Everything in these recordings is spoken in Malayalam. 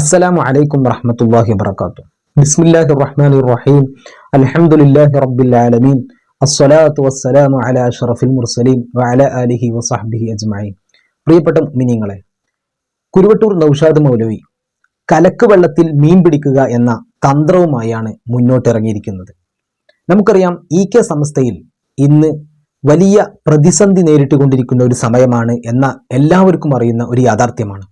അസ്സലാമു അലൈക്കും വറഹമത്തല്ലാഹി വബറകാതുഹു. ബിസ്മില്ലാഹി റഹ്മാൻ റഹീം. അൽഹംദുലില്ലാഹി റബ്ബിൽ ആലമീൻ. അസ്സലാത്തു വസ്സലാമു അലാ അഷ്റഫിൽ മുർസലീൻ വഅലാ ആലിഹി വസഹ്ബിഹി അജ്മഈൻ. പ്രിയപ്പെട്ട മിനിങ്ങളെ കുരുവട്ടൂർ നൗഷാദ് മൗലവി കലക്ക് വെള്ളത്തിൽ മീൻ പിടിക്കുക എന്ന തന്ത്രവുമായാണ് മുന്നോട്ടിറങ്ങിയിരിക്കുന്നത്. നമുക്കറിയാം ഇ കെ സംസ്ഥയിൽ ഇന്ന് വലിയ പ്രതിസന്ധി നേരിട്ടുകൊണ്ടിരിക്കുന്ന ഒരു സമയമാണ് എന്ന എല്ലാവർക്കും അറിയുന്ന ഒരു യാഥാർത്ഥ്യമാണ്.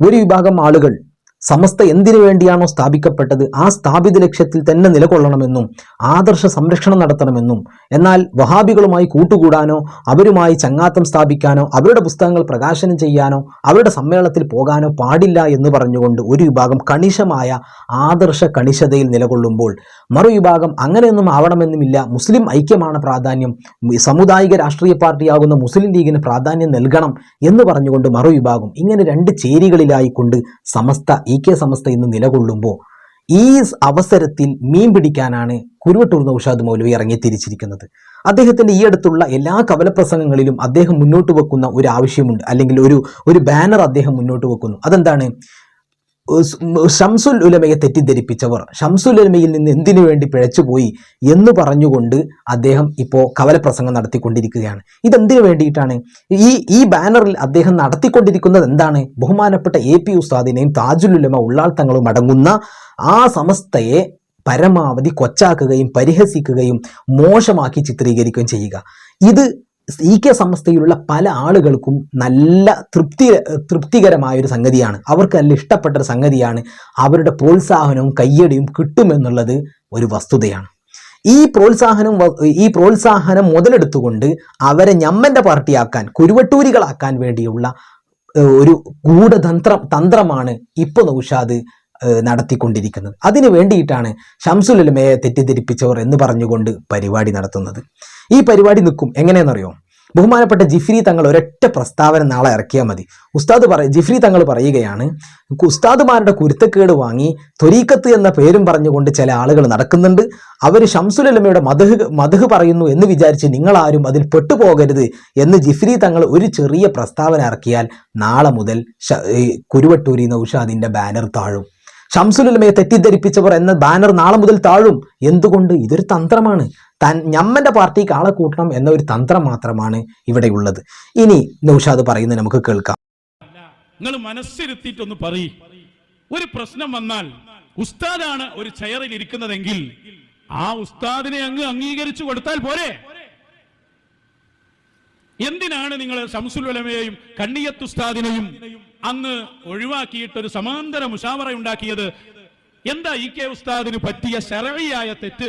ഒരു വിഭാഗം ആളുകൾ സമസ്ത എന്തിനു വേണ്ടിയാണോ സ്ഥാപിക്കപ്പെട്ടത്? ആ സ്ഥാപിത ലക്ഷ്യത്തിൽ തന്നെ നിലകൊള്ളണമെന്നും ആദർശ സംരക്ഷണം നടത്തണമെന്നും എന്നാൽ വഹാബികളുമായി കൂട്ടുകൂടാനോ അവരുമായി ചങ്ങാത്തം സ്ഥാപിക്കാനോ അവരുടെ പുസ്തകങ്ങൾ പ്രകാശനം ചെയ്യാനോ അവരുടെ സമ്മേളനത്തിൽ പോകാനോ പാടില്ല എന്ന് പറഞ്ഞുകൊണ്ട് ഒരു വിഭാഗം കണിശമായ ആദർശ കണിശതയിൽ നിലകൊള്ളുമ്പോൾ മറുവിഭാഗം അങ്ങനെയൊന്നും ആവണമെന്നുമില്ല. മുസ്ലിം ഐക്യമാണ് പ്രാധാന്യം. സമുദായിക രാഷ്ട്രീയ പാർട്ടിയാകുന്ന മുസ്ലിം ലീഗിന് പ്രാധാന്യം നൽകണം എന്ന് പറഞ്ഞുകൊണ്ട് മറുവിഭാഗം ഇങ്ങനെ രണ്ട് ചേരികളിലായിക്കൊണ്ട് സമസ്ത ഇ കെ സമസ്ത ഇന്ന് നിലകൊള്ളുമ്പോൾ ഈ അവസരത്തിൽ മീൻ പിടിക്കാനാണ് കുരുവട്ടൂർ നൌഷാദ് മൗലവി ഇറങ്ങി തിരിച്ചിരിക്കുന്നത്. അദ്ദേഹത്തിന്റെ ഈ അടുത്തുള്ള എല്ലാ കവലപ്രസംഗങ്ങളിലും അദ്ദേഹം മുന്നോട്ട് വെക്കുന്ന ഒരു ആവശ്യമുണ്ട്. അല്ലെങ്കിൽ ഒരു ഒരു ബാനർ അദ്ദേഹം മുന്നോട്ട് വെക്കുന്നു. അതെന്താണ്? ഷംസുൽ ഉലമയെ തെറ്റിദ്ധരിപ്പിച്ചവർ. ഷംസുൽ ഉലമയിൽ നിന്ന് എന്തിനു വേണ്ടി പിഴച്ചുപോയി എന്ന് പറഞ്ഞുകൊണ്ട് അദ്ദേഹം ഇപ്പോൾ കവലപ്രസംഗം നടത്തിക്കൊണ്ടിരിക്കുകയാണ്. ഇതെന്തിനു വേണ്ടിയിട്ടാണ്? ഈ ഈ ബാനറിൽ അദ്ദേഹം നടത്തിക്കൊണ്ടിരിക്കുന്നത് എന്താണ്? ബഹുമാനപ്പെട്ട എ പി ഉസ്താദിനെയും താജുൽ ഉലമ ഉള്ളാൾ തങ്ങളും അടങ്ങുന്ന ആ സമസ്തയെ പരമാവധി കൊച്ചാക്കുകയും പരിഹസിക്കുകയും മോശമാക്കി ചിത്രീകരിക്കുകയും ചെയ്യുക. ഇത് ഇ കെ സംസ്ഥയിലുള്ള പല ആളുകൾക്കും നല്ല തൃപ്തി തൃപ്തികരമായൊരു സംഗതിയാണ്. അവർക്ക് നല്ല ഇഷ്ടപ്പെട്ട ഒരു സംഗതിയാണ് അവരുടെ പ്രോത്സാഹനവും കയ്യടിയും കിട്ടുമെന്നുള്ളത് ഒരു വസ്തുതയാണ്. ഈ പ്രോത്സാഹനം ഈ പ്രോത്സാഹനം മുതലെടുത്തുകൊണ്ട് അവരെ ഞമ്മന്റെ പാർട്ടിയാക്കാൻ കുരുവട്ടൂരികളാക്കാൻ വേണ്ടിയുള്ള ഒരു ഗൂഢതന്ത്രം തന്ത്രമാണ് ഇപ്പൊ നൗഷാദ് നടത്തിക്കൊണ്ടിരിക്കുന്നത്. അതിനു വേണ്ടിയിട്ടാണ് ഷംസുലുലമയെ തെറ്റിദ്ധരിപ്പിച്ചവർ എന്ന് പറഞ്ഞുകൊണ്ട് പരിപാടി നടത്തുന്നത്. ഈ പരിപാടി നിൽക്കും. എങ്ങനെയെന്നറിയോ? ബഹുമാനപ്പെട്ട ജിഫ്രി തങ്ങൾ ഒരൊറ്റ പ്രസ്താവന നാളെ ഇറക്കിയാൽ മതി. ഉസ്താദ് പറ ജിഫ്രി തങ്ങൾ പറയുകയാണ് ഉസ്താദുമാരുടെ കുരുത്തക്കേട് വാങ്ങി ത്വരീക്കത്ത് എന്ന പേരും പറഞ്ഞുകൊണ്ട് ചില ആളുകൾ നടക്കുന്നുണ്ട്. അവർ ഷംസുലമയുടെ മധു മധു പറയുന്നു എന്ന് വിചാരിച്ച് നിങ്ങളാരും അതിൽ പെട്ടുപോകരുത് എന്ന് ജിഫ്രി തങ്ങൾ ഒരു ചെറിയ പ്രസ്താവന ഇറക്കിയാൽ നാളെ മുതൽ കുരുവട്ടൂരി നൌഷാദിന്റെ ബാനർ താഴും. ഷംസുലുലമയെ തെറ്റിദ്ധരിപ്പിച്ചവർ എന്ന ബാനർ നാളെ മുതൽ താഴും. എന്തുകൊണ്ട്? ഇതൊരു തന്ത്രമാണ്. താൻ ഞമ്മന്റെ പാർട്ടിക്ക് ആളെ കൂട്ടണം എന്ന ഒരു തന്ത്രം മാത്രമാണ് ഇവിടെയുള്ളത് ഇനി നൗഷാദ് പറയുന്നത് നമുക്ക് കേൾക്കാം. നിങ്ങൾ മനസ്സിരുത്തിയിട്ടൊന്ന് പറയ്. ഒരു പ്രശ്നം വന്നാൽ ഉസ്താദാണ് ഒരു ചെയറിൽ ഇരിക്കുന്നതെങ്കിൽ ആ ഉസ്താദിനെ അങ്ങ് അംഗീകരിച്ചു കൊടുത്താൽ പോരെ? എന്തിനാണ് നിങ്ങൾ ശംസുലമയെയും കണ്ണിയത്ത് ഉസ്താദിനെയും അങ്ങ് ഒഴിവാക്കിയിട്ട് ഒരു സമാന്തര മുഷാവറ ഉണ്ടാക്കിയത് എന്താ ഇ കെ ഉസ്താദിന് പറ്റിയ ശരവിയായ തെറ്റ്?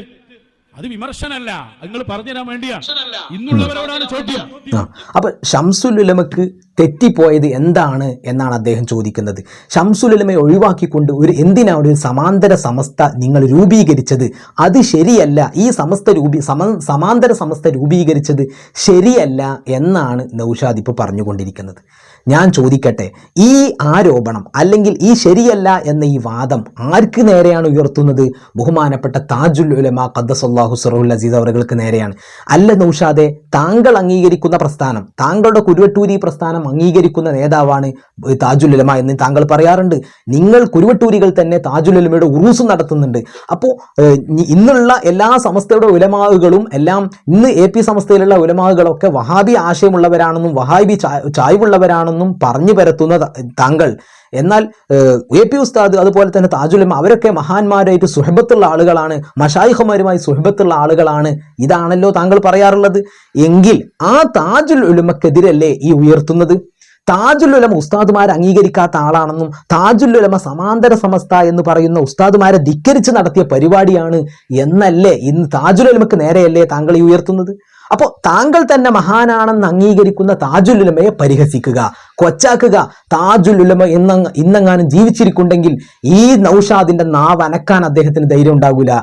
അത് വിമർശനല്ല. നിങ്ങൾ പറഞ്ഞു തരാൻ വേണ്ടിയാണ് ഇന്നുള്ളവരോടാണ് ചോദ്യം. അപ്പൊ ഷംസുലുലമക്ക് തെറ്റിപ്പോയത് എന്താണ് എന്നാണ് അദ്ദേഹം ചോദിക്കുന്നത്. ഷംസുലുലമയെ ഒഴിവാക്കിക്കൊണ്ട് ഒരു എന്തിനാണ് ഒരു സമാന്തര സമസ്ത നിങ്ങൾ രൂപീകരിച്ചത്? അത് ശരിയല്ല. ഈ സമസ്ത രൂപീ സമ സമാന്തര സമസ്ത രൂപീകരിച്ചത് ശരിയല്ല എന്നാണ് നൗഷാദ് ഇപ്പോൾ പറഞ്ഞുകൊണ്ടിരിക്കുന്നത്. ഞാൻ ചോദിക്കട്ടെ ഈ ആരോപണം അല്ലെങ്കിൽ ഈ ശരിയല്ല എന്ന ഈ വാദം ആർക്ക് നേരെയാണ് ഉയർത്തുന്നത്? ബഹുമാനപ്പെട്ട താജുൽ ഉലമ ഖദ്ദസല്ലാഹു സറുൽ അസീസ് അവർക്ക് നേരെയാണ്. അല്ല നൗഷാദെ താങ്കൾ അംഗീകരിക്കുന്ന പ്രസ്ഥാനം താങ്കളുടെ കുരുവട്ടൂരി പ്രസ്ഥാനം അംഗീകരിക്കുന്ന നേതാവാണ് താജുൽ ലമ എന്ന് താങ്കൾ പറയാറുണ്ട്. നിങ്ങൾ കുരുവട്ടൂരികൾ തന്നെ താജുൽ ലമയുടെ ഉറൂസ് നടത്തുന്നുണ്ട്. അപ്പോൾ ഇന്നുള്ള എല്ലാ സമസ്തയുടെ ഉലമാവുകളും എല്ലാം ഇന്ന് എ പി സമസ്തയിലുള്ള ഉലമാവുകളൊക്കെ വഹാബി ആശയമുള്ളവരാണെന്നും വഹാബി ചായ്വുള്ളവരാണെന്നും പറഞ്ഞു പരത്തുന്ന താങ്കൾ. എന്നാൽ എ പി ഉസ്താദ് അതുപോലെ തന്നെ താജുലമ അവരൊക്കെ മഹാന്മാരായിട്ട് സുഹബത്തുള്ള ആളുകളാണ് മഷായിഹുമാരുമായി സുഹബത്തുള്ള ആളുകളാണ്. ഇതാണല്ലോ താങ്കൾ പറയാറുള്ളത്. എങ്കിൽ ആ താജുൽ ഉലമക്കെതിരല്ലേ ഈ ഉയർത്തുന്നത്? താജുൽ ഉലമ ഉസ്താദുമാരെ അംഗീകരിക്കാത്ത ആളാണെന്നും താജുൽ ഉലമ സമാന്തര സമസ്ത എന്ന് പറയുന്ന ഉസ്താദുമാരെ ധിക്കരിച്ച് നടത്തിയ പരിപാടിയാണ് എന്നല്ലേ ഇന്ന് താജുൽ ഉലമക്ക് നേരെയല്ലേ താങ്കൾ ഈ ഉയർത്തുന്നത്? അപ്പോൾ താങ്കൾ തന്നെ മഹാനാണെന്ന് അംഗീകരിക്കുന്ന താജുൽ ഉലമയെ പരിഹസിക്കുക കൊച്ചാക്കുക. താജുൽ ഉലമ ഇന്ന ഇന്നെങ്ങാനും ജീവിച്ചിരിക്കുണ്ടെങ്കിൽ ഈ നൌഷാദിന്റെ നാവ് അനക്കാൻ അദ്ദേഹത്തിന് ധൈര്യം ഉണ്ടാകില്ല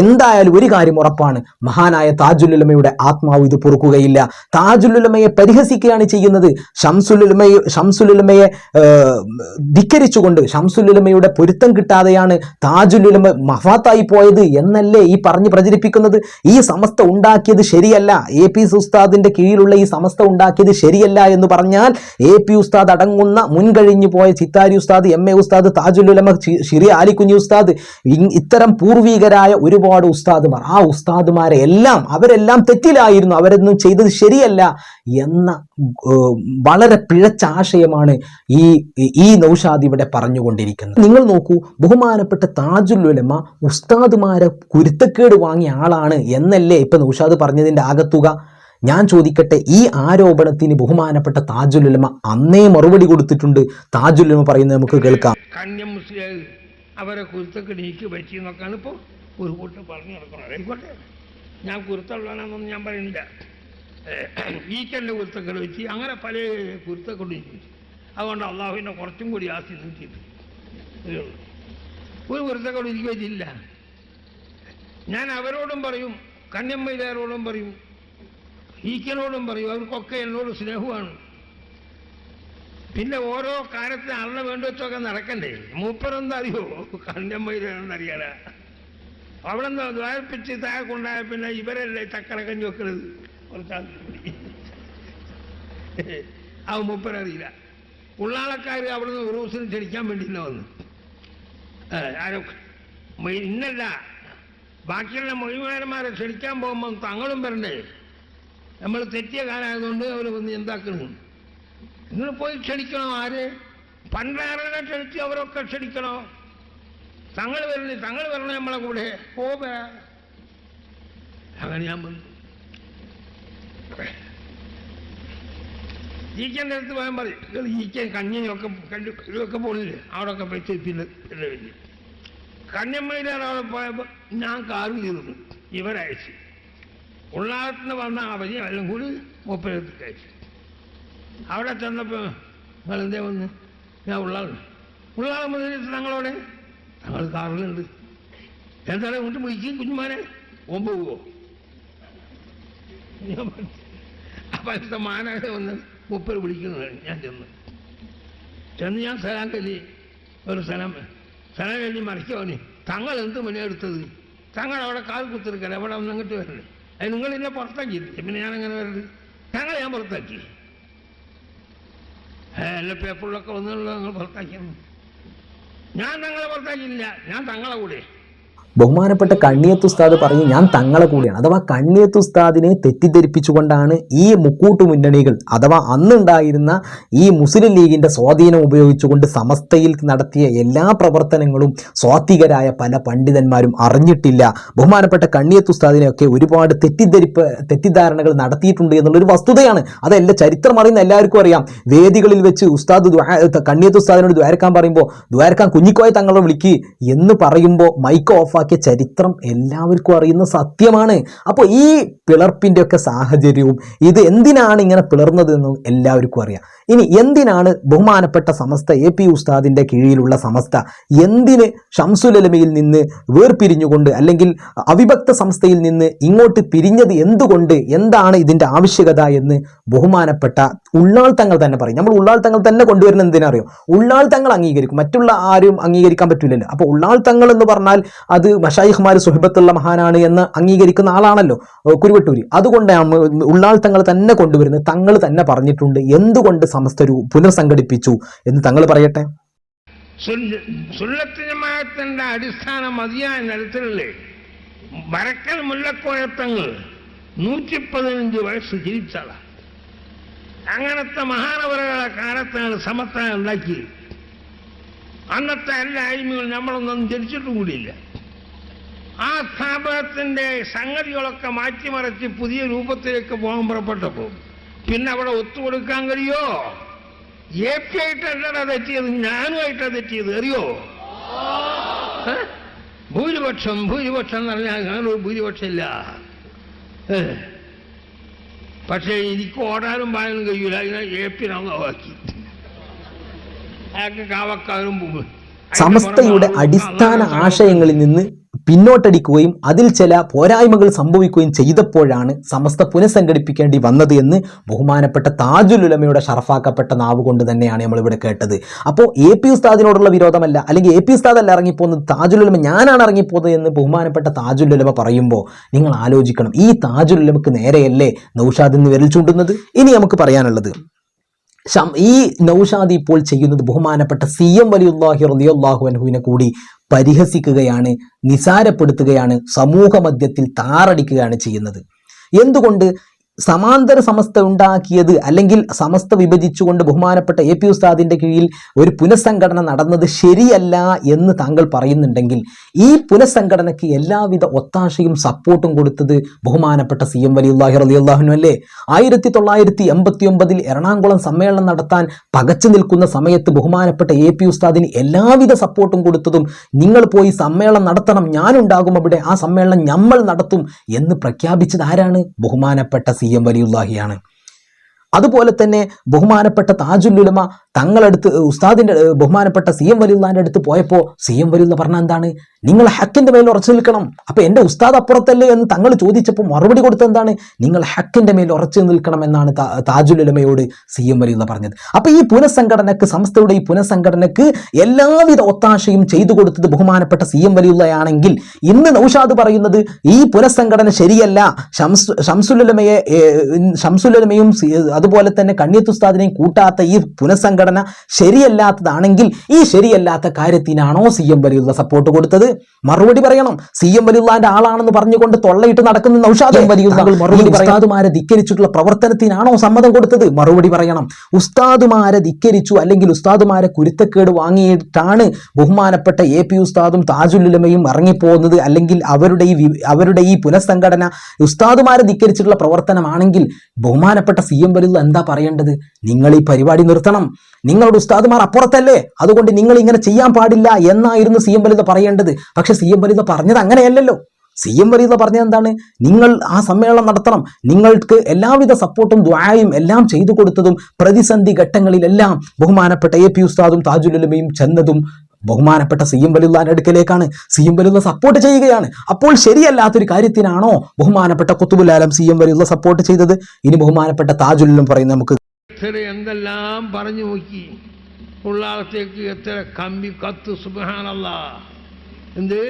എന്തായാലും ഒരു കാര്യം ഉറപ്പാണ് മഹാനായ താജുൽ ഉലമയുടെ ആത്മാവ് ഇത് പൊറുക്കുകയില്ല. താജുൽ ഉലമയെ പരിഹസിക്കുകയാണ് ചെയ്യുന്നത്. ഷംസുലുലമയെ ഷംസുലുലമയെ ധിക്കരിച്ചുകൊണ്ട് ഷംസുലുലമയുടെ പൊരുത്തം കിട്ടാതെയാണ് താജുലുലമ മഫാത്തായി പോയത് എന്നല്ലേ ഈ പറഞ്ഞ് പ്രചരിപ്പിക്കുന്നത്? ഈ സമസ്ത ഉണ്ടാക്കിയത് ശരിയല്ല എ പി ഉസ്താദിന്റെ കീഴിലുള്ള ഈ സമസ്ത ഉണ്ടാക്കിയത് ശരിയല്ല എന്ന് പറഞ്ഞാൽ എ പി ഉസ്താദ് അടങ്ങുന്ന മുൻകഴിഞ്ഞു പോയ ചിത്താരി ഉസ്താദ് എം എ ഉസ്താദ് ചി- ഷിറി ആലിക്കുഞ്ഞി ഉസ്താദ് ഇത്തരം പൂർവികരായ ഒരുപാട് ഉസ്താദുമാർ. ആ ഉസ്താദുമാരെ എല്ലാം അവരെല്ലാം തെറ്റിലായിരുന്നു. അവരൊന്നും ചെയ്തത് ശരിയല്ല എന്ന വളരെ പിഴച്ച ആശയമാണ് ഈ ഈ നൗഷാദ് ഇവിടെ പറഞ്ഞുകൊണ്ടിരിക്കുന്നത്. നിങ്ങൾ നോക്കൂ ബഹുമാനപ്പെട്ട താജുൽ ഉലമ ഉസ്താദുമാരെ കുരുത്തക്കേട് വാങ്ങിയ ആളാണ് എന്നല്ലേ ഇപ്പൊ നൗഷാദ് പറഞ്ഞതിന്റെ ആകത്തുക ഞാൻ ചോദിക്കട്ടെ ഈ ആരോപണത്തിന് ബഹുമാനപ്പെട്ട താജുൽ ഉലമ അന്നേ മറുപടി കൊടുത്തിട്ടുണ്ട്. താജുൽ ഉലമ പറയുന്നത് നമുക്ക് കേൾക്കാം. അവരെ കുരുത്തൊക്കെ നീക്കി പറ്റി എന്നൊക്കെയാണ് ഇപ്പോൾ ഒരു കൂട്ടം പറഞ്ഞു നടക്കുന്നത്. ആയിക്കോട്ടെ. ഞാൻ കുരുത്തുള്ളതാണെന്നൊന്നും ഞാൻ പറയുന്നില്ല. ഈക്കന്റെ കുരുത്തൊക്കെ വെച്ച് അങ്ങനെ പല കുരുത്തക്കൊണ്ട് നീക്കി വെച്ചു അതുകൊണ്ട് അള്ളാഹുവിനെ കുറച്ചും കൂടി ആസ്തി ഉള്ളൂ. ഒരു കുരുത്തൊക്കെ ഇരിക്കുക വെച്ചില്ല ഞാൻ അവരോടും പറയും കന്യമ്മയിലാരോടും പറയും ഈക്കനോടും പറയും അവർക്കൊക്കെ എന്നോട് സ്നേഹമാണ്. പിന്നെ ഓരോ കാര്യത്തിന് അള്ള വേണ്ടി വെച്ചൊക്കെ നടക്കണ്ടേ? മൂപ്പരെന്താ അറിയോ? കണ്ടമ്മയിലെന്നറിയാല അവിടെ നിന്ന് ദ്വാരപ്പിച്ച് താഴെ കൊണ്ടായ പിന്നെ ഇവരല്ലേ ചക്കരക്കഞ്ഞി വെക്കുന്നത് കുറച്ചാൽ ആ മൂപ്പരറിയില്ല. ഉള്ളാളക്കാർ അവിടുന്ന് ഉറൂസിന് ക്ഷണിക്കാൻ വേണ്ടിയില്ല വന്ന്. ഏ, ആരോ ഇന്നല്ല. ബാക്കിയുള്ള മൊഴിമാരന്മാരെ ക്ഷണിക്കാൻ പോകുമ്പോൾ തങ്ങളും വരണ്ടേ? നമ്മൾ തെറ്റിയ കാലമായതുകൊണ്ട് അവർ വന്ന് എന്താക്കണം നിങ്ങൾ പോയി ക്ഷണിക്കണോ ആര്? പണ്ടാരനെ ക്ഷണിച്ച് അവരൊക്കെ ക്ഷണിക്കണോ? തങ്ങൾ വരണേ തങ്ങൾ വരണേ നമ്മളെ കൂടെ. പോവ. അങ്ങനെ ഞാൻ വന്നു. ഈക്കന്റെ അടുത്ത് പോയാൽ പറയും നിങ്ങൾ ഈക്കൻ കഞ്ഞിയൊക്കെ കണ്ടു ഇതൊക്കെ പോണില്ലേ? അവിടെയൊക്കെ പൈസ പിന്നെ പിന്നെ വലിയ കന്യമ്മയിലാണ് അവിടെ പോയപ്പോൾ ഞാൻ കാറ് ഇരുന്നു ഇവരയച്ചു. ഉള്ളാളത്തിന് വന്ന അവധി എല്ലാം കൂടി മുപ്പതെടുത്ത് കഴിച്ചു അവിടെ ചെന്നപ്പോൾ നിങ്ങളെന്തേ വന്ന്? ഞാൻ ഉള്ളാൾ ഉള്ളാളെ മുതൽ ഞങ്ങളോടെ. ഞങ്ങൾ കാറിലുണ്ട്. എന്താണ് കൊണ്ട് വിളിക്കും കുഞ്ഞുമാനെ. ഓമ്പ് പോവോ അപ്പം അടുത്ത മാനാതെ വന്ന് മുപ്പത് വിളിക്കുന്നതാണ് ഞാൻ ചെന്ന്. ചെന്ന് ഞാൻ സ്ഥലം കല്ലി ഒരു സ്ഥലം സ്ഥലം കഴിഞ്ഞ് മറിക്കോനി തങ്ങൾ എന്ത് മണിയെടുത്തത് തങ്ങൾ അവിടെ കാൽ കുത്തിരിക്കല അവിടെ ഒന്ന് അങ്ങോട്ട് വരണ്ടേ? അത് നിങ്ങൾ എന്നെ പുറത്താക്കി. പിന്നെ ഞാൻ അങ്ങനെ വരരുത് ഞങ്ങളെ ഞാൻ പുറത്താക്കി. എല്ലാ പേപ്പറിലൊക്കെ വന്നുള്ള നിങ്ങൾ പുറത്താക്കിയെന്ന് ഞാൻ തങ്ങളെ പുറത്താക്കിയില്ല ഞാൻ തങ്ങളെ കൂടെ. ബഹുമാനപ്പെട്ട കണ്ണിയത്ത് ഉസ്താദ് പറഞ്ഞു ഞാൻ തങ്ങളെ കൂടിയാണ്. അഥവാ കണ്ണിയത്ത് ഉസ്താദിനെ തെറ്റിദ്ധരിപ്പിച്ചുകൊണ്ടാണ് ഈ മുക്കൂട്ടു മുന്നണികൾ അഥവാ അന്നുണ്ടായിരുന്ന ഈ മുസ്ലിം ലീഗിന്റെ സ്വാധീനം ഉപയോഗിച്ചുകൊണ്ട് സമസ്തയിൽ നടത്തിയ എല്ലാ പ്രവർത്തനങ്ങളും സ്വാത്വികരായ പല പണ്ഡിതന്മാരും അറിഞ്ഞിട്ടില്ല. ബഹുമാനപ്പെട്ട കണ്ണിയത്ത് ഉസ്താദിനെയൊക്കെ ഒരുപാട് തെറ്റിദ്ധരിപ്പ് തെറ്റിദ്ധാരണകൾ നടത്തിയിട്ടുണ്ട് എന്നുള്ളൊരു വസ്തുതയാണ്. അതല്ല ചരിത്രം അറിയുന്ന എല്ലാവർക്കും അറിയാം. വേദികളിൽ വെച്ച് ഉസ്താദ് കണ്ണിയത്ത് ഉസ്താദിനോട് ദ്വാരക്കാൻ പറയുമ്പോൾ ദ്വാരക്കാൻ കുഞ്ഞിക്കോയ തങ്ങളെ വിളിക്ക് എന്ന് പറയുമ്പോൾ മൈക്ക് ഓഫാക്കിയ ചരിത്രം എല്ലാവർക്കും അറിയുന്ന സത്യമാണ്. അപ്പോൾ ഈ പിളർപ്പിന്റെ ഒക്കെ സാഹചര്യവും ഇത് എന്തിനാണ് ഇങ്ങനെ പിളർന്നതെന്നും എല്ലാവർക്കും അറിയാം. ഇനി എന്തിനാണ് ബഹുമാനപ്പെട്ട സമസ്ത എ പി ഉസ്താദിന്റെ കീഴിലുള്ള സമസ്ത എന്തിന് ഷംസുലലമയിൽ നിന്ന് വേർപിരിഞ്ഞുകൊണ്ട് അല്ലെങ്കിൽ അവിഭക്ത സംസ്ഥയിൽ നിന്ന് ഇങ്ങോട്ട് പിരിഞ്ഞത് എന്തുകൊണ്ട് എന്താണ് ഇതിന്റെ ആവശ്യകത എന്ന് ബഹുമാനപ്പെട്ട ഉള്ളാൾ തങ്ങൾ തന്നെ പറയും. നമ്മൾ ഉള്ളാൾ തങ്ങൾ തന്നെ കൊണ്ടുവരുന്നത് എന്തിനറിയോ ഉള്ളാൾ തങ്ങൾ അംഗീകരിക്കും. മറ്റുള്ള ആരും അംഗീകരിക്കാൻ പറ്റില്ലല്ലോ. അപ്പോൾ ഉള്ളാൾ തങ്ങൾ എന്ന് പറഞ്ഞാൽ അത് മഷായിഹ്മാർ സുഹിബത്തുള്ള മഹാനാണ് എന്ന് അംഗീകരിക്കുന്ന ആളാണല്ലോ. കുരുവട്ടൂരി. അതുകൊണ്ടാണ് ഉള്ളാൾ തങ്ങൾ തന്നെ കൊണ്ടുവരുന്നത്. തങ്ങൾ തന്നെ പറഞ്ഞിട്ടുണ്ട്. എന്തുകൊണ്ട് സമസ്ത ഒരു പുനർസംഘടിപ്പിച്ചു എന്ന് തങ്ങൾ പറയട്ടെ? അടിസ്ഥാനം മതിയായ നിലത്തിലല്ലേ? നൂറ്റി പതിനഞ്ച് വയസ്സ് ജീവിച്ചാളാ അങ്ങനത്തെ മഹാനവരകളെ കാലത്താണ് സമത്വം ഉണ്ടാക്കി. അന്നത്തെ എല്ലാ അഴിമകളും നമ്മളൊന്നും ജനിച്ചിട്ടും കൂടിയില്ല. ആ സ്ഥാപനത്തിന്റെ സംഗതികളൊക്കെ മാറ്റിമറിച്ച് പുതിയ രൂപത്തിലേക്ക് പോകാൻ പുറപ്പെട്ടപ്പോൾ പിന്നെ അവിടെ ഒത്തുകൊടുക്കാൻ കഴിയോ? എ പി ആയിട്ടല്ലടാ തെറ്റിയത് ഞാനുമായിട്ടാ തെറ്റിയത് അറിയോ? ഭൂരിപക്ഷം ഭൂരിപക്ഷം എന്ന് പറഞ്ഞാൽ ഞാനൊരു ഭൂരിപക്ഷമില്ല. പക്ഷേ എനിക്ക് ഓടാനും പായാനും കഴിയൂല. അതിനെ ഏപ്പിനാക്കി അയാൾക്ക് കാവക്കാരും പോകും. സമസ്തയുടെ അടിസ്ഥാന ആശയങ്ങളിൽ നിന്ന് പിന്നോട്ടടിക്കുകയും അതിൽ ചില പോരായ്മകൾ സംഭവിക്കുകയും ചെയ്തപ്പോഴാണ് സമസ്ത പുനഃസംഘടിപ്പിക്കേണ്ടി വന്നത് എന്ന് ബഹുമാനപ്പെട്ട താജുൽ ഉലമയുടെ ഷറഫാക്കപ്പെട്ട നാവ് കൊണ്ട് തന്നെയാണ് നമ്മളിവിടെ കേട്ടത്. അപ്പോൾ എ പി ഉസ്താദിനോടുള്ള വിരോധമല്ല അല്ലെങ്കിൽ എ പി ഉസ്താദ് അല്ല ഇറങ്ങിപ്പോകുന്നത് ഉലമ ഞാനാണ് ഇറങ്ങിപ്പോകുന്നത് എന്ന് ബഹുമാനപ്പെട്ട താജുൽ ഉലമ പറയുമ്പോൾ നിങ്ങൾ ആലോചിക്കണം ഈ താജുൽ ഉലമക്ക് നേരെയല്ലേ നൌഷാദ് എന്ന് വിരൽ ചൂണ്ടുന്നത്? ഇനി നമുക്ക് പറയാനുള്ളത് ഈ നൗഷാദി ഇപ്പോൾ ചെയ്യുന്നത് ബഹുമാനപ്പെട്ട സി എം വലിയുല്ലാഹി റളിയല്ലാഹു അൻഹുവിനെ കൂടി പരിഹസിക്കുകയാണ് നിസാരപ്പെടുത്തുകയാണ് സമൂഹ മധ്യത്തിൽ താറടിക്കുകയാണ് ചെയ്യുന്നത്. എന്തുകൊണ്ട് സമാന്തര സമസ്ത ഉണ്ടാക്കിയത് അല്ലെങ്കിൽ സമസ്ത വിഭജിച്ചുകൊണ്ട് ബഹുമാനപ്പെട്ട എ പി ഉസ്താദിന്റെ കീഴിൽ ഒരു പുനഃസംഘടന നടന്നത് ശരിയല്ല എന്ന് താങ്കൾ പറയുന്നുണ്ടെങ്കിൽ ഈ പുനഃസംഘടനയ്ക്ക് എല്ലാവിധ ഒത്താശയും സപ്പോർട്ടും കൊടുത്തത് ബഹുമാനപ്പെട്ട സി എം വലിയുല്ലാഹി അള്ളാഹുനു അല്ലേ? ആയിരത്തി തൊള്ളായിരത്തി എൺപത്തി ഒമ്പതിൽ എറണാകുളം സമ്മേളനം നടത്താൻ പകച്ചു നിൽക്കുന്ന സമയത്ത് ബഹുമാനപ്പെട്ട എ പി ഉസ്താദിന് എല്ലാവിധ സപ്പോർട്ടും കൊടുത്തതും നിങ്ങൾ പോയി സമ്മേളനം നടത്തണം ഞാനുണ്ടാകും അവിടെ ആ സമ്മേളനം നമ്മൾ നടത്തും എന്ന് പ്രഖ്യാപിച്ചത് ആരാണ്? ബഹുമാനപ്പെട്ട സി എം വലിയുല്ലാഹിയാണ് അതുപോലെ തന്നെ ബഹുമാനപ്പെട്ട താജുല്ലുലമ തങ്ങളടുത്ത് ഉസ്താദിന്റെ ബഹുമാനപ്പെട്ട സി എം വലിയുള്ളാന്റെ അടുത്ത് പോയപ്പോൾ സി എം വലിയുള്ള പറഞ്ഞ എന്താണ്? നിങ്ങൾ ഹക്കിന്റെ മേൽ ഉറച്ചു നിൽക്കണം. അപ്പോൾ എന്റെ ഉസ്താദ് അപ്പുറത്തല്ലേ എന്ന് തങ്ങൾ ചോദിച്ചപ്പോൾ മറുപടി കൊടുത്തത് എന്താണ്? നിങ്ങൾ ഹക്കിന്റെ മേൽ ഉറച്ചു നിൽക്കണം എന്നാണ് താജുലുലമയോട് സി എം വലിയുള്ള പറഞ്ഞത്. അപ്പോൾ ഈ പുനഃസംഘടനക്ക് സംസ്ഥയുടെ ഈ പുനഃസംഘടനക്ക് എല്ലാവിധ ഒത്താശയും ചെയ്തു കൊടുത്തത് ബഹുമാനപ്പെട്ട സി എം വലിയുള്ളയാണെങ്കിൽ ഇന്ന് നൌഷാദ് പറയുന്നത് ഈ പുനഃസംഘടന ശരിയല്ല. ഷംസ് ഷംസുലമയും ഷംസുലുലമയും അതുപോലെ തന്നെ കണ്യത്തുസ്താദിനെയും കൂട്ടാത്ത ഈ പുനഃസംഘടന ശരിയല്ലാത്തതാണെങ്കിൽ ഈ ശരിയല്ലാത്ത കാര്യത്തിനാണോ സി എം വലിയുള്ള സപ്പോർട്ട് കൊടുത്തത്? മറുപടി പറയണം. സി എം വലിയുള്ളാന്റെ ആളാണെന്ന് പറഞ്ഞുകൊണ്ട് തൊള്ളയിട്ട് നടക്കുന്ന നൌഷാദ്. മറുപടി ഉസ്താദുമാരെ ധിക്കരിച്ചിട്ടുള്ള പ്രവർത്തനത്തിനാണോ സമ്മതം കൊടുത്തത്? മറുപടി പറയണം. ഉസ്താദുമാരെ ധിക്കരിച്ചു അല്ലെങ്കിൽ ഉസ്താദുമാരെ കുരുത്തക്കേട് വാങ്ങിയിട്ടാണ് ബഹുമാനപ്പെട്ട എ പി ഉസ്താദും താജുലുലമയും ഇറങ്ങിപ്പോകുന്നത്. അല്ലെങ്കിൽ അവരുടെ ഈ അവരുടെ ഈ പുനഃസംഘടന ഉസ്താദുമാരെ ധിക്കരിച്ചിട്ടുള്ള പ്രവർത്തനമാണെങ്കിൽ ബഹുമാനപ്പെട്ട സി എം വലിയുള്ള എന്താ പറയേണ്ടത്? നിങ്ങൾ ഈ പരിപാടി നിർത്തണം. നിങ്ങളുടെ ഉസ്താദുമാർ അപ്പുറത്തല്ലേ? അതുകൊണ്ട് നിങ്ങൾ ഇങ്ങനെ ചെയ്യാൻ പാടില്ല എന്നായിരുന്നു സി എം വലിത പറയേണ്ടത്. പക്ഷെ സി എം വലിത പറഞ്ഞത് അങ്ങനെയല്ലല്ലോ. സി എം വലിത പറഞ്ഞത് എന്താണ്? നിങ്ങൾ ആ സമ്മേളനം നടത്തണം. നിങ്ങൾക്ക് എല്ലാവിധ സപ്പോർട്ടും ദ്വായും എല്ലാം ചെയ്തു കൊടുത്തതും പ്രതിസന്ധി ഘട്ടങ്ങളിലെല്ലാം ബഹുമാനപ്പെട്ട എ പി ഉസ്താദും താജുലുലമയും ചെന്നതും ബഹുമാനപ്പെട്ട സി എം വലിയുള്ളാന്റെ അടുക്കലേക്കാണ്. സി എം വലിയുള്ള സപ്പോർട്ട് ചെയ്യുകയാണ്. അപ്പോൾ ശരിയല്ലാത്തൊരു കാര്യത്തിനാണോ ബഹുമാനപ്പെട്ട കുത്തുബുലാലം സി എം വലിയുള്ള സപ്പോർട്ട് ചെയ്തത്? ഇനി ബഹുമാനപ്പെട്ട താജുലും പറയുന്നത് നമുക്ക് എത്ര എന്തെല്ലാം പറഞ്ഞു നോക്കി? ഉള്ളാളത്തേക്ക് എത്ര കമ്പി കത്ത് സുബഹാനല്ല. എന്ത്?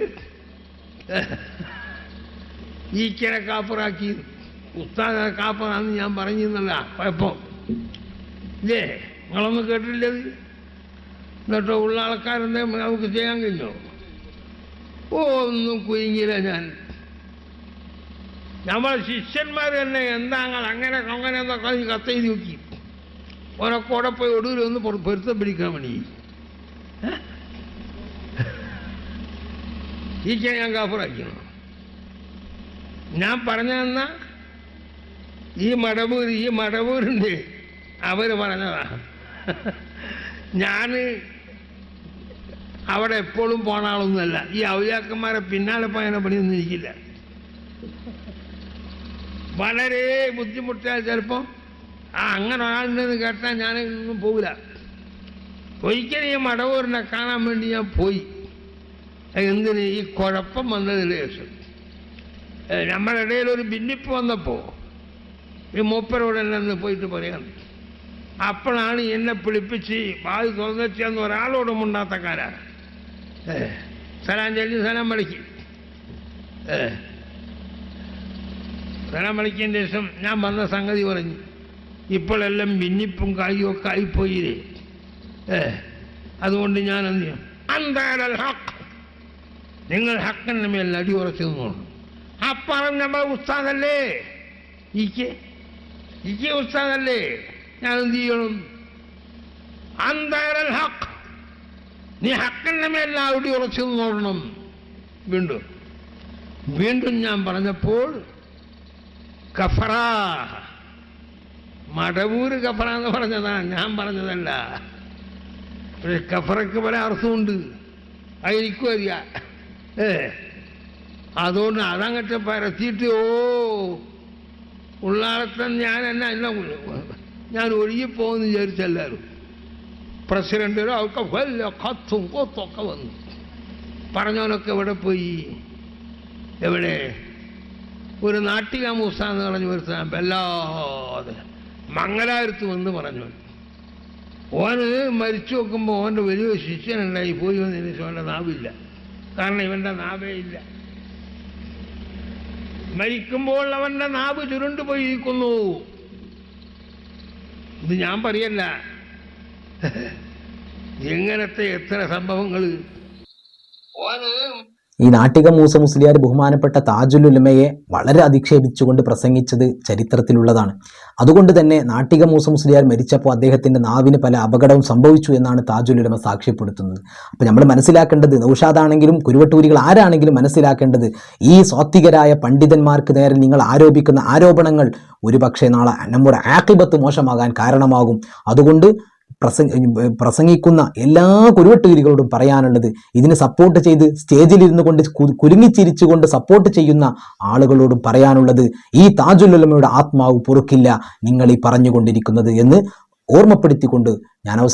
ഈ കിര കാപ്പറാക്കി. ഉസ്താദ കാപ്പറാന്ന് ഞാൻ പറഞ്ഞിരുന്നല്ല കുഴപ്പം. ഇല്ലേ? നിങ്ങളൊന്നും കേട്ടില്ലത് എന്നിട്ടോ ഉള്ള ആൾക്കാരെന്തേ നമുക്ക് ചെയ്യാൻ കഴിഞ്ഞോ ഓ ഒന്നും കുരുങ്ങിയില്ല ഞാൻ. നമ്മളെ ശിഷ്യന്മാർ തന്നെ എന്താ അങ്ങനെ അങ്ങനെ എന്നൊക്കെ കത്തെഴുതി നോക്കി. ഓനൊക്കെ അവിടെ പോയി ഒടുവിൽ ഒന്ന് പൊരുത്തം പിടിക്കാൻ വേണ്ടി. ഈ ഞാൻ കാപ്പറാക്കണം ഞാൻ പറഞ്ഞതെന്നാ ഈ മടവൂർ ഈ മടവൂരുണ്ട്. അവർ പറഞ്ഞതാ. ഞാൻ അവിടെ എപ്പോഴും പോണ ആളൊന്നുമല്ല. ഈ ഔലിയാക്കന്മാരെ പിന്നാലെ പോയതിനെ പണിയൊന്നും ഇരിക്കില്ല. വളരെ ബുദ്ധിമുട്ടിയാൽ ചിലപ്പോൾ ആ അങ്ങനെ ഒരാളുണ്ടെന്ന് കേട്ടാൽ ഞാൻ ഒന്നും പോകില്ല ഒരിക്കലും ഈ മടവൂരിനെ കാണാൻ വേണ്ടി ഞാൻ പോയി. എന്തിന്? ഈ കുഴപ്പം വന്നതിന് ശേഷം. നമ്മുടെ ഇടയിൽ ഒരു ഭിന്നിപ്പ് വന്നപ്പോൾ ഈ മൂപ്പരോട് എന്നെ പോയിട്ട് പറയാം അപ്പോഴാണ് എന്നെ പിടിപ്പിച്ച് വാത് തുറന്നെത്തിയെന്ന് ഒരാളോടും ഉണ്ടാത്തക്കാരാ ഏ, സലാം ചൊല്ലി സലാം വിളിക്ക്. സലാം വിളിക്കതിന് ശേഷം ഞാൻ വന്ന സംഗതി പറഞ്ഞു. ഇപ്പോഴെല്ലാം മിന്നിപ്പും കായും ഒക്കെ ആയിപ്പോയില്ലേ ഏ അതുകൊണ്ട് ഞാൻ നിങ്ങൾ ഹക്കിന്റെ മേൽ അടി നിന്നോളൂ അപ്പറം ഉസ്താദല്ലേ? ഇക്ക് ഇക്ക് ഉസ്താദല്ലേ? ഞാൻ എന്ത് ചെയ്യണം? അന്താരൽ ഹക്ക് നീ ഹക്കിന്റെ മേൽ അടി ഉറച്ചു നിന്നോളണം വീണ്ടും വീണ്ടും ഞാൻ പറഞ്ഞപ്പോൾ കഫറ മടവൂര് കഫറ എന്ന് പറഞ്ഞതാണ് ഞാൻ പറഞ്ഞതല്ല. പക്ഷെ കഫറയ്ക്ക് പല അർത്ഥമുണ്ട് അതെനിക്കും അറിയാം ഏ അതുകൊണ്ട് അതങ്ങട്ട് പരത്തിയിട്ട് ഓ ഉള്ളാളത്തൻ ഞാൻ എന്നെ എന്നെ ഞാൻ ഒഴുകിപ്പോകുമെന്ന് വിചാരിച്ചെല്ലാവരും പ്രസിഡന്റിനോ അവർക്ക് വല്ല കത്തും കൊത്തൊക്കെ വന്നു. പറഞ്ഞവനൊക്കെ എവിടെ പോയി? എവിടെ? ഒരു നാട്ടിക മൂസ എന്ന് പറഞ്ഞു വരുത്താൻ വല്ലാതെ. മംഗലാപുരത്ത് വന്ന് പറഞ്ഞു. ഓന് മരിച്ചു നോക്കുമ്പോൾ ഓന്റെ വലിയ ശിഷ്യനുണ്ടായി പോയി വന്നതിന് അവന്റെ നാവില്ല. കാരണം ഇവന്റെ നാവേ ഇല്ല. മരിക്കുമ്പോൾ അവന്റെ നാവ് ചുരുണ്ടു പോയിരിക്കുന്നു ഇത് ഞാൻ പറയല്ല. എങ്ങനത്തെ എത്ര സംഭവങ്ങൾ ഓന് ഈ നാട്ടിക മൂസ മുസ്ലിയാർ ബഹുമാനപ്പെട്ട താജുൽ ഉലമയെ വളരെ അധിക്ഷേപിച്ചുകൊണ്ട് പ്രസംഗിച്ചത് ചരിത്രത്തിലുള്ളതാണ്. അതുകൊണ്ട് തന്നെ നാട്ടിക മൂസ മുസ്ലിയാർ മരിച്ചപ്പോൾ അദ്ദേഹത്തിന്റെ നാവിന് പല അപകടവും സംഭവിച്ചു എന്നാണ് താജുൽ ഉലമ സാക്ഷ്യപ്പെടുത്തുന്നത്. അപ്പോൾ നമ്മൾ മനസ്സിലാക്കേണ്ടത് നൌഷാദാണെങ്കിലും കുരുവട്ടൂരികൾ ആരാണെങ്കിലും മനസ്സിലാക്കേണ്ടത് ഈ സ്വാത്വികരായ പണ്ഡിതന്മാർക്ക് നേരെ നിങ്ങൾ ആരോപിക്കുന്ന ആരോപണങ്ങൾ ഒരുപക്ഷെ നാളെ നമ്മുടെ ആക്കിബത്ത് മോശമാകാൻ കാരണമാകും. അതുകൊണ്ട് പ്രസംഗ പ്രസംഗിക്കുന്ന എല്ലാ കുരുവട്ടുകിരികളോടും പറയാനുള്ളത് ഇതിനെ സപ്പോർട്ട് ചെയ്ത് സ്റ്റേജിലിരുന്നു കൊണ്ട് കുരുങ്ങിച്ചിരിച്ചുകൊണ്ട് സപ്പോർട്ട് ചെയ്യുന്ന ആളുകളോടും പറയാനുള്ളത് ഈ താജുലുലമയുടെ ആത്മാവ് പൊറുക്കില്ല നിങ്ങൾ ഈ പറഞ്ഞുകൊണ്ടിരിക്കുന്നത് എന്ന് ഓർമ്മപ്പെടുത്തിക്കൊണ്ട് ഞാൻ അവസാനം